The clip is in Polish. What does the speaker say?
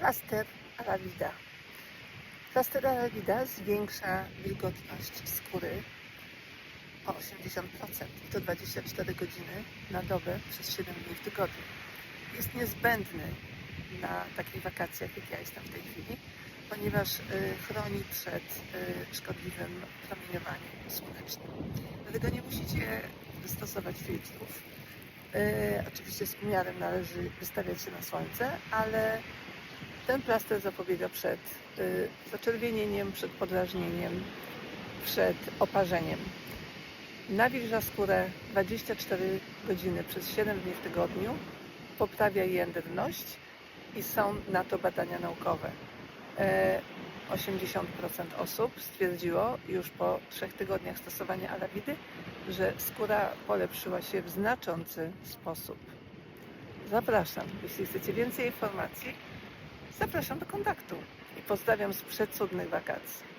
Plaster Alavida. Plaster Alavida zwiększa wilgotność skóry o 80% i to 24 godziny na dobę przez 7 dni w tygodniu. Jest niezbędny na takich wakacjach, jak ja jestem w tej chwili, ponieważ y, chroni przed y, szkodliwym promieniowaniem słonecznym. Dlatego nie musicie stosować filtrów. Y, oczywiście z umiarem należy wystawiać się na słońce, ale ten plaster zapobiega przed y, zaczerwienieniem, przed podrażnieniem, przed oparzeniem. Nawilża skórę 24 godziny przez 7 dni w tygodniu, poprawia jędrność i są na to badania naukowe. E, 80% osób stwierdziło już po trzech tygodniach stosowania alawidy, że skóra polepszyła się w znaczący sposób. Zapraszam, jeśli chcecie więcej informacji, zapraszam do kontaktu i pozdrawiam z przecudnych wakacji.